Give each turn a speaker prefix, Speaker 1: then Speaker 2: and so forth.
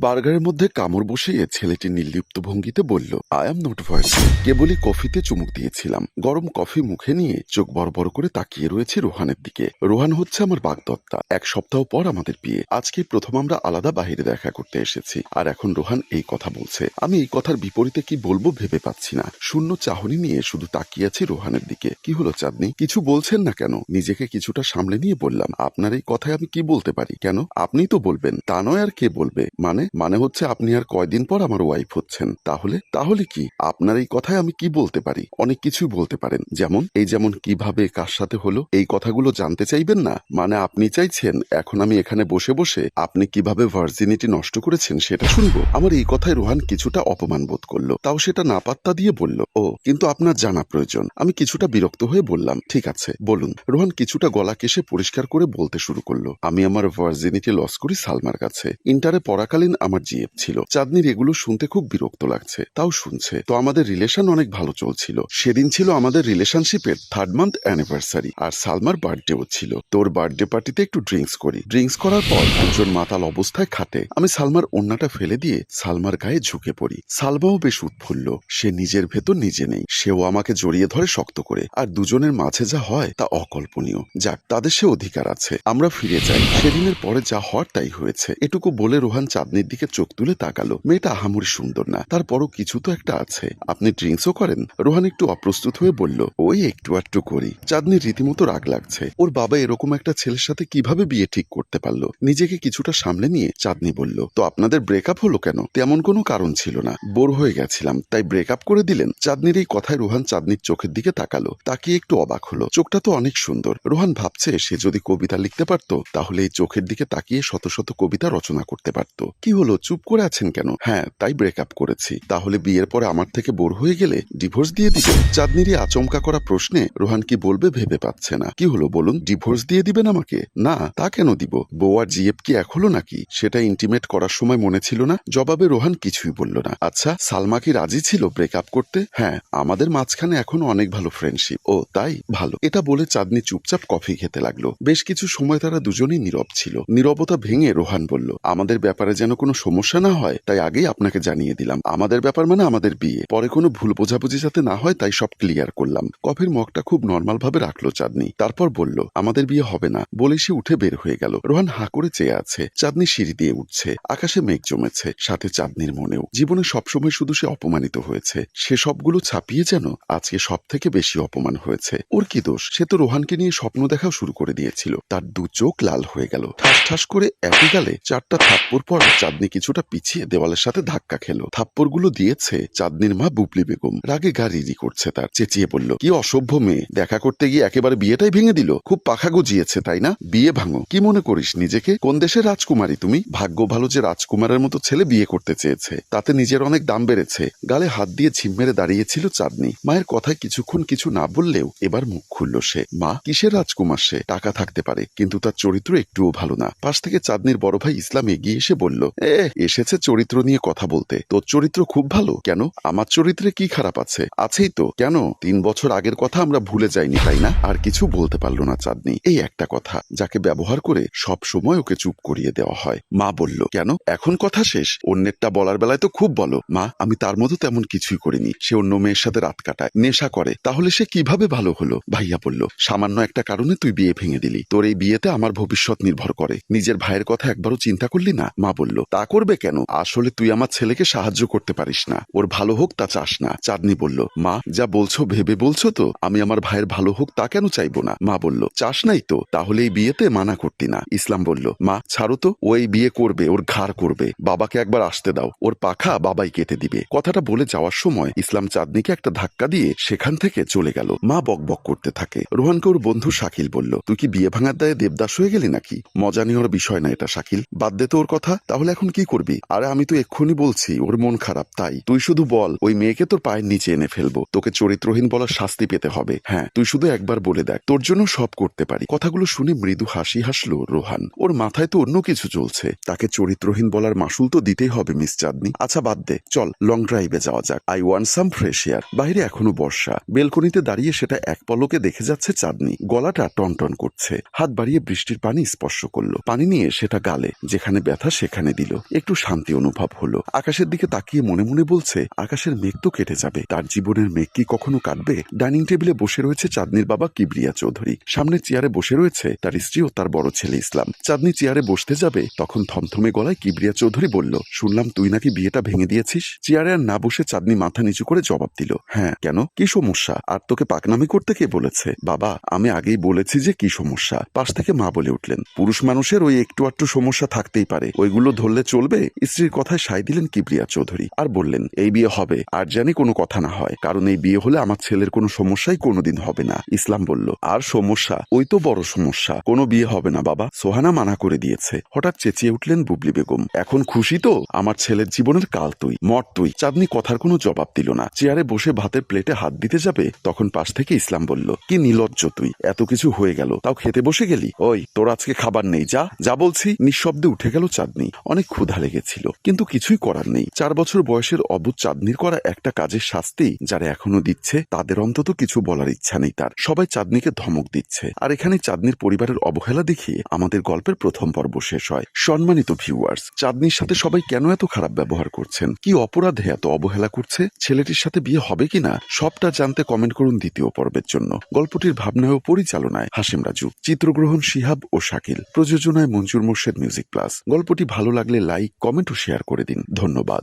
Speaker 1: বার্গারের মধ্যে কামড় বসিয়ে ছেলেটি নির্লিপ্ত ভঙ্গিতে বলল আই এম নট ভার্জিন কেবলই কফিতে চুমুক দিয়েছিলাম। গরম কফি মুখে নিয়ে চোখ বড় বড় করে তাকিয়ে রয়েছে রোহানের দিকে। রোহান হচ্ছে আমার বাগদত্তা। এক সপ্তাহ পর আমাদের বিয়ে। আজকে প্রথম আমরা আলাদা বাহিরে দেখা করতে এসেছি। আর এখন রোহান এই কথা বলছে। আমি এই কথার বিপরীতে কি বলব ভেবে পাচ্ছি না। শূন্য চাহনি নিয়ে শুধু তাকিয়ে আছি রোহানের দিকে। কি হলো চাঁদনি? কিছু বলছেন না কেন? নিজেকে কিছুটা সামলে নিয়ে বললাম, আপনার এই কথায় আমি কি বলতে পারি? কেন? আপনিই তো বলবেন। তা নয় আর কে বলবে? মানে মানে? মানে হচ্ছে আপনি আর কয়দিন পর আমার ওয়াইফ হচ্ছেন। তাহলে? তাহলে কি? আপনার এই কথায় আমি কি বলতে পারি? অনেক কিছুই বলতে পারেন। যেমন? এই যেমন কীভাবে কার সাথে হলো? এই কথাগুলো জানতে চাইবেন না? মানে আপনি চাইছেন, এখন আমি এখানে বসে বসে আপনি কীভাবে ভার্জিনিটি নষ্ট করেছেন সেটা শুনব। আমার এই কথায় রোহান কিছুটা অপমান বোধ করল। তাও সেটা না পাত্তা দিয়ে বলল, ও, কিন্তু আপনার জানা প্রয়োজন। আমি কিছুটা বিরক্ত হয়ে বললাম, ঠিক আছে, বলুন। রোহান কিছুটা গলা কেসে পরিষ্কার করে বলতে শুরু করল, আমি আমার ভার্জিনিটি লস করি সালমার কাছে। ইন্টারে পড়াকালীন আমার জিএফ ছিল। চাঁদনির এগুলো শুনতে খুব বিরক্ত লাগছে, তাও শুনছে। তো আমাদের রিলেশন অনেক ভালো চলছিল। সেদিন ছিল আমাদের রিলেশনশিপের থার্ড মান্থ অ্যানিভার্সারি আর সালমার বার্থডেও ছিল। তোর বার্থডে পার্টিতে একটু ড্রিঙ্কস করি। ড্রিঙ্কস করার পর দুজন মাতাল অবস্থায় খাটে। আমি সালমার অন্যটা ফেলে দিয়ে সালমার গায়ে ঝুঁকে পড়ি। সালমাও বেশ উৎফুল্ল। সে নিজের ভেতর নিজে নেই। সেও আমাকে জড়িয়ে ধরে শক্ত করে। আর দুজনের মাঝে যা হয় তা অকল্পনীয়। যাক, তাদের সে অধিকার আছে। আমরা ফিরে যাই। সেদিনের পরে যা হওয়ার তাই হয়েছে। এটুকু বলে রোহান চাঁদনির দিকে চোখ তুলে তাকালো। মেয়েটা আহামরি সুন্দর না তারপরও কিছু তো একটা আছে। আপনি ড্রিঙ্কসও করেন? রোহান একটু অপ্রস্তুত হয়ে বলল, ওই একটু একটু করি। চাঁদনির রীতিমতো রাগ লাগছে। ওর বাবা এরকম একটা ছেলের সাথে কীভাবে বিয়ে ঠিক করতে পারল? নিজেকে কিছুটা সামলে নিয়ে চাঁদনি বলল, তো আপনাদের ব্রেকআপ হলো কেন? তেমন কোনো কারণ ছিল না। বোর হয়ে গেছিলাম, তাই ব্রেকআপ করে দিলেন? চাঁদনির এই কথায় রোহান চাঁদনির চোখের দিকে তাকালো। তাকিয়ে একটু অবাক হলো। চোখটা তো অনেক সুন্দর। রোহান ভাবছে, সে যদি কবিতা লিখতে পারতো, তাহলে এই চোখের দিকে তাকিয়ে শত শত কবিতা রচনা করতে পারত। কি হলো? চুপ করে আছেন কেন? হ্যাঁ তাই ব্রেকআপ করেছি। তাহলে বিয়ের পরে আমার থেকে বোর হয়ে গেলে ডিভোর্স দিয়ে দিবেন? চাঁদনিরই আচমকা করা প্রশ্নে রোহান কি বলবে ভেবে পাচ্ছে না। কি হলো বলুন? ডিভোর্স দিয়ে দিবেন আমাকে? না, তা কেন দিব? বউ আর জিএফ কি এক হলো নাকি? সেটা ইন্টিমেট করার সময় মনে ছিল না? জবাবে রোহান কিছুই বলল না। আচ্ছা সালমা কি রাজি ছিল ব্রেকআপ করতে? হ্যাঁ আমাদের মাঝখানে এখনও অনেক ভালো ফ্রেন্ডশিপ ও, তাই? ভালো। এটা বলে চাঁদনি চুপচাপ কফি খেতে লাগল। বেশ কিছু সময় তারা দুজনেই নীরব ছিল। নীরবতা ভেঙে রোহান বলল, আমাদের ব্যাপারে যেন কোনো সমস্যা না হয়, তাই আগেই আপনাকে জানিয়ে দিলাম। আমাদের ব্যাপার মানে আমাদের বিয়ে। পরে কোনো ভুল বোঝাবুঝি যাতে না হয়, তাই সব ক্লিয়ার করলাম। কফির মগটা খুব নর্মাল ভাবে রাখল চাঁদনি। তারপর বলল, আমাদের বিয়ে হবে না। বলে সে উঠে বের হয়ে গেল। রোহান হাঁ করে চেয়ে আছে। চাঁদনি সিঁড়ি দিয়ে উঠছে। আকাশে মেঘ জমেছে, সাথে চাঁদনির মনেও। জীবনে সবসময় শুধু সে অপমানিত হয়েছে। সে সবগুলো ছাপিয়ে যেন আজকে সব থেকে বেশি অপমান হয়েছে। ওর কি দোষ? সে তো রোহানকে নিয়ে স্বপ্ন দেখাও শুরু করে দিয়েছিল। তার দু চোখ লাল হয়ে গেল। ঠাস ঠাস করে একই গালে চারটা থাপ্পড় পর চাঁদনি কিছুটা পিছিয়ে দেওয়ালের সাথে ধাক্কা খেলো। থাপ্পড়গুলো দিয়েছে চাঁদনির মা বুবলি বেগম। রাগে গাড়ি করছে তার। চেঁচিয়ে বলল, কি অসভ্য মেয়ে। দেখা করতে গিয়ে একেবারে বিয়েটাই ভেঙে দিল। খুব পাখা গুজিয়েছে, তাই না? বিয়ে ভাঙো। কি মনে করিস নিজেকে? কোন দেশের রাজকুমারী তুমি? ভাগ্য ভালো যে রাজকুমারের মতো ছেলে বিয়ে করতে চেয়েছে। তাতে নিজের অনেক দাম বেড়েছে। গালে হাত দিয়ে ঝিম মেরে দাঁড়িয়েছিল চাঁদনি। মায়ের কথায় কিছুক্ষণ কিছু না বললেও এবার মুখ খুলল সে। মা, কিসের রাজকুমার সে? টাকা থাকতে পারে, কিন্তু তার চরিত্র একটুও ভালো না। পাশ থেকে চাঁদনির বড় ভাই ইসলাম এগিয়ে এসে বলল এ, এসেছে চরিত্র নিয়ে কথা বলতে। তোর চরিত্র খুব ভালো। কেন? আমার চরিত্রে কি খারাপ আছে? আছেই তো। কেন? তিন বছর আগের কথা আমরা ভুলে যাইনি, তাই না? আর কিছু বলতে পারল না চাঁদনি। এই একটা কথা, যাকে ব্যবহার করে সব সময় ওকে চুপ করিয়ে দেওয়া হয়। মা বলল, কেন? এখন কথা শেষ। অন্যেরটা বলার বেলায় তো খুব বলো। মা, আমি তার মতো তেমন কিছুই করিনি। সে অন্য মেয়ের সাথে রাত কাটায়। নেশা করে। তাহলে সে কীভাবে ভালো হলো? ভাইয়া বলল, সামান্য একটা কারণে তুই বিয়ে ভেঙে দিলি। তোর এই বিয়েতে আমার ভবিষ্যৎ নির্ভর করে। নিজের ভাইয়ের কথা একবারও চিন্তা করলি না? মা বলল তা করবে কেন? আসলে তুই আমার ছেলেকে সাহায্য করতে পারিস না। ওর ভালো হোক তা চাস না। চাঁদনি বলল, মা, যা বলছো ভেবে বলছো তো? আমি আমার ভাইয়ের ভালো হোক তা কেন চাইব না? মা বলল, চাস নাই তো। তাহলে এই বিয়েতে মানা করতি না। ইসলাম বলল, মা, ছাড়ো তো। ও এই বিয়ে করবে, ওর ঘাড় করবে। বাবাকে একবার আসতে দাও। ওর পাখা বাবাই কেটে দিবে। কথাটা বলে যাওয়ার সময় ইসলাম চাঁদনিকে একটা ধাক্কা দিয়ে সেখান থেকে চলে গেল। মা বকবক করতে থাকে। রোহানকে ওর বন্ধু শাকিল বলল, তুই কি বিয়ে ভাঙার দায়ে দেবদাস হয়ে গেলি নাকি? মজা নেওয়ার বিষয় না এটা, শাকিল। বাদ দে তো ওর কথা। তাহলে এখন কি করবি? আরে আমি তো এক্ষুনি বলছি, ওর মন খারাপ, তাই। তুই শুধু বল, ওই মেয়েকে তোর পায়ের নিচে এনে ফেলব। তোকে চরিত্রহীন বলার শাস্তি পেতে হবে। হ্যাঁ তুই শুধু একবার বলে দেখ। তোর জন্য সব করতে পারি। কথাগুলো শুনে মৃদু হাসি হাসলো রোহান। ওর মাথায় তো অন্য কিছু চলছে। তাকে চরিত্রহীন বলার মাসুল তো দিতেই হবে, মিস চাঁদনি। আচ্ছা বাদ দে। চল, লং ড্রাইভে যাওয়া যাক। I want some fresh air. বাইরে এখনও বর্ষা। বেলকনিতে দাঁড়িয়ে সেটা এক পলকে দেখে যাচ্ছে চাঁদনি। গলাটা টনটন করছে। হাত বাড়িয়ে বৃষ্টির পানি স্পর্শ করল। পানি নিয়ে সেটা গালে। যেখানে ব্যথা, সেখানে দিল। একটু শান্তি অনুভব হলো। আকাশের দিকে তাকিয়ে মনে মনে বলছে, আকাশের মেঘ তো কেটে যাবে। তার জীবনের মেঘ কি কখনো কাটবে? ডাইনিং টেবিলে বসে রয়েছে চাঁদনির বাবা কিবরিয়া চৌধুরী। সামনে চেয়ারে বসে রয়েছে তার স্ত্রী ও তার বড় ছেলে ইসলাম। চাঁদনি চেয়ারে বসতে যাবে, তখন থমথমে গলায় কিবরিয়া চৌধুরী বলল, শুনলাম তুই নাকি বিয়েটা ভেঙে দিয়েছিস? চেয়ারে আর না বসে চাঁদনি মাথা নিচু করে জবাব দিল হ্যাঁ কেন? কি সমস্যা? আর তোকে পাকনামি করতে কে বলেছে? বাবা, আমি আগেই বলেছি যে কি সমস্যা। পাশ থেকে মা বলে উঠলেন, পুরুষ মানুষের ওই একটু আটটু সমস্যা থাকতেই পারে। ওইগুলো ধরলে চলবে? স্ত্রীর কথায় সাই দিলেন কিবরিয়া চৌধুরী আর বললেন, এই বিয়ে হবে, আর জানি কোনো কথা না হয়। কারণ এই বিয়ে হলে আমার ছেলের কোনো সমস্যাই কোনোদিন হবে না। ইসলাম বলল, আর সমস্যা? ওই তো বড় সমস্যা। কোনো বিয়ে হবে না, বাবা। সোহানা মানা করে দিয়েছে। হঠাৎ চেঁচিয়ে উঠলেন বুবলি বেগম। এখন খুশি তো? আমার ছেলের জীবনের কাল তুই, মর তুই। চাঁদনি কথার কোনো জবাব দিল না। চেয়ারে বসে ভাতের প্লেটে হাত দিতে যাবে? তখন পাশ থেকে ইসলাম বলল, কি নিলজ্জ তুই। এত কিছু হয়ে গেল। তাও খেতে বসে গেলি? ওই, তোর আজকে খাবার নেই। যা যা বলছি। নিঃশব্দে উঠে গেল চাঁদনি। অনেক ক্ষুধা লেগেছিল, কিন্তু কিছুই করার নেই। চার বছর বয়সের অবুজ চাঁদনির করা একটা কাজের শাস্তি যারা এখনও দিচ্ছে, তাদের অন্তত কিছু বলার ইচ্ছা নেই তার। সবাই চাঁদনিকে ধমক দিচ্ছে। আর এখানে চাঁদনির পরিবারের অবহেলা দেখিয়ে আমাদের গল্পের প্রথম পর্ব শেষ হয়। সম্মানিত ভিউয়ার্স চাঁদনির সাথে সবাই কেন এত খারাপ ব্যবহার করছেন? কি অপরাধে এত অবহেলা করছে? ছেলেটির সাথে বিয়ে হবে কিনা? সবটা জানতে কমেন্ট করুন দ্বিতীয় পর্বের জন্য। গল্পটির ভাবনায় ও পরিচালনায় হাসিম রাজু, চিত্রগ্রহণ শিহাব ও শাকিল, প্রযোজনায় মঞ্জুর মোর্শেদ মিউজিক প্লাস গল্পটি ভালো লাগলে লাইক কমেন্ট ও শেয়ার করে দিন। ধন্যবাদ।